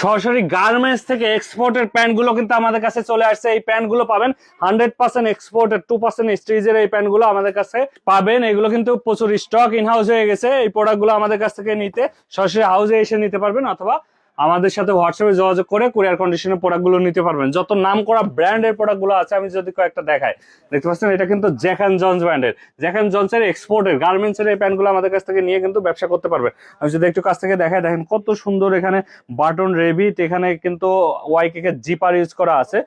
সরাসরি গার্মেন্টস থেকে এক্সপোর্টের প্যান্টগুলো কিন্তু আমাদের কাছে চলে আসছে। এই প্যান্টগুলো পাবেন হান্ড্রেড পার্সেন্ট এক্সপোর্টের টু পার্সেন্ট স্টেজের এই প্যান্টগুলো আমাদের কাছে পাবেন। এগুলো কিন্তু প্রচুর স্টক ইন হাউস হয়ে গেছে। এই প্রোডাক্টগুলো আমাদের কাছ থেকে নিতে সরাসরি হাউসে এসে নিতে পারবেন অথবা আমাদের সাথে হোয়াটসঅ্যাপে যোগাযোগ করে কুরিয়ার কন্ডিশনের প্রোডাক্টগুলো নিতে পারবেন। যত নাম করা ব্র্যান্ডের প্রোডাক্টগুলো আছে, আমি যদি কয়েকটা দেখাই। দেখতে পাচ্ছেন, এটা কিন্তু জ্যাক অ্যান্ড জন্স ব্র্যান্ডের জ্যাক অ্যান্ড জন্সের এক্সপোর্টের গার্মেন্টসের এই প্যান্টগুলো আমাদের কাছ থেকে নিয়ে কিন্তু ব্যবসা করতে পারবেন। আমি যদি একটু কাছ থেকে দেখাই, দেখেন কত সুন্দর এখানে বাটন রেবিট এখানে কিন্তু ওয়াইকে জিপার ইউজ করা আছে।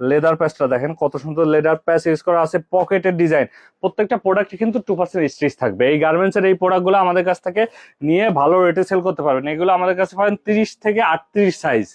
লেদার প্যাচটা দেখেন, কত সুন্দর লেদার প্যাচ ইউজ করা আছে, পকেটের ডিজাইন। প্রত্যেকটা প্রোডাক্টে কিন্তু টু পার্সেন্ট স্টিচ থাকবে। এই গার্মেন্টসের এই প্রোডাক্টগুলো আমাদের কাছ থেকে নিয়ে ভালো রেটে সেল করতে পারবেন। এগুলো আমাদের কাছে পাবেন তিরিশ থেকে আটত্রিশ সাইজ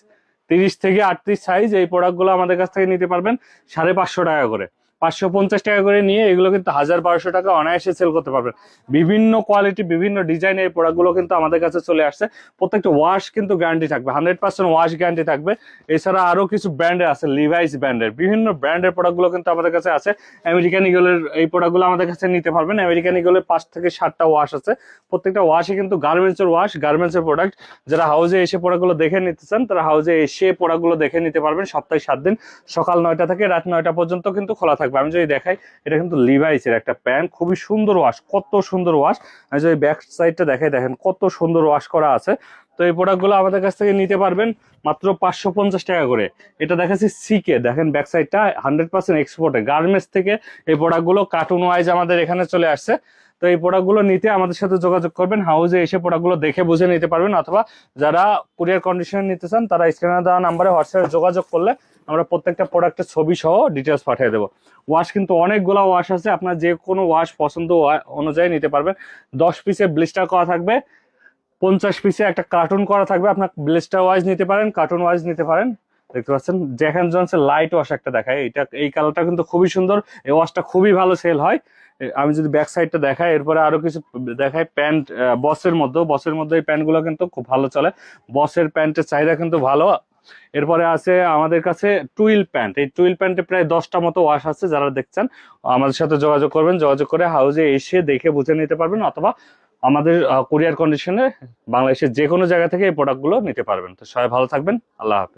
তিরিশ থেকে আটত্রিশ সাইজ এই প্রোডাক্টগুলো আমাদের কাছ থেকে নিতে পারবেন সাড়ে পাঁচশো টাকা করে। পাঁচশো পঞ্চাশ টাকা করে নিয়ে এগুলো কিন্তু হাজার বারোশো টাকা অনায়াসে সেল করতে পারবেন। বিভিন্ন কোয়ালিটি বিভিন্ন ডিজাইনের এই প্রোডাক্টগুলো কিন্তু আমাদের কাছে চলে আসছে। প্রত্যেকটা ওয়াশ কিন্তু গ্যারান্টি থাকবে হান্ড্রেড পার্সেন্ট ওয়াশ গ্যারান্টি থাকবে। এছাড়া আরও কিছু ব্র্যান্ডের আছে লিভাইস ব্র্যান্ডের বিভিন্ন ব্র্যান্ডের প্রোডাক্টগুলো কিন্তু আমাদের কাছে আছে। আমেরিকান ইগলের এই প্রোডাক্টগুলো আমাদের কাছে নিতে পারবেন। আমেরিকান ইগলের পাঁচ থেকে সাতটা ওয়াশ আছে। প্রত্যেকটা ওয়াশে কিন্তু গার্মেন্টসের ওয়াশ গার্মেন্টসের প্রোডাক্ট যারা হাউসে এসে প্রোডাক্টগুলো দেখে নিতে চান, তারা হাউজে এসে প্রোডাক্টগুলো দেখে নিতে পারবেন। সপ্তাহে সাত দিন, সকাল নয়টা থেকে রাত নয়টা পর্যন্ত কিন্তু খোলা থাকবে। আমি যদি দেখাই, এটা কিন্তু লিভাইসের একটা প্যান্ট। খুবই সুন্দর ওয়াশ কত সুন্দর ওয়াশ আমি যদি ব্যাক সাইডটা দেখাই, দেখেন কত সুন্দর ওয়াশ করা আছে। তো এই প্রোডাক্টগুলো আমাদের কাছ থেকে নিতে পারবেন মাত্র পাঁচশো পঞ্চাশ টাকা করে। এটা দেখাচ্ছি সিকে দেখেন ব্যাক সাইডটা হান্ড্রেড পার্সেন্ট এক্সপোর্টে গার্মেন্টস থেকে এই প্রোডাক্টগুলো কার্টুন ওয়াইজ আমাদের এখানে চলে আসছে। তো এই প্রোডাক্টগুলো নিতে আমাদের সাথে যোগাযোগ করবেন হাউসে এসে প্রোডাক্টগুলো দেখে বুঝে নিতে পারবেন, অথবা যারা কুরিয়ার কন্ডিশন নিতে চান, তারা স্ক্রিনে দেওয়া নাম্বারে হোয়াটসঅ্যাপে যোগাযোগ করলে আমরা প্রত্যেকটা প্রোডাক্টের ছবি সহ ডিটেলস পাঠিয়ে দেবো। ওয়াশ কিন্তু অনেকগুলো ওয়াশ আছে, আপনার যে কোনো ওয়াশ পছন্দ অনুযায়ী নিতে পারবেন। দশ পিসে ব্লিস্টার করা থাকবে। পঞ্চাশ পিসে একটা কার্টুন করা থাকবে। আপনার ব্লিস্টার ওয়াইজ নিতে পারেন কার্টুন ওয়াইজ নিতে পারেন। দেখতে পাচ্ছেন জ্যাক অ্যান্ড জনসের লাইট ওয়াশ একটা দেখায়। এটা, এই কালারটা কিন্তু খুবই সুন্দর, এই ওয়াশটা খুবই ভালো সেল হয়। আমি যদি ব্যাক সাইডটা দেখাই, এরপরে আরও কিছু দেখাই প্যান্ট বসের মধ্যে বসের মধ্যে এই প্যান্টগুলো কিন্তু খুব ভালো চলে। বসের প্যান্টের চাহিদা কিন্তু ভালো। এরপরে আছে আমাদের কাছে টুইল প্যান্ট এই টুইল প্যান্টে প্রায় দশটা মতো ওয়াশ আছে, যারা দেখছেন, আমাদের সাথে যোগাযোগ করবেন। যোগাযোগ করে হাউজে এসে দেখে বুঝে নিতে পারবেন, অথবা আমাদের কুরিয়ার কন্ডিশনে বাংলাদেশের যে কোনো জায়গা থেকে এই প্রোডাক্টগুলো নিতে পারবেন। তো সবাই ভালো থাকবেন। আল্লাহ হাফেজ।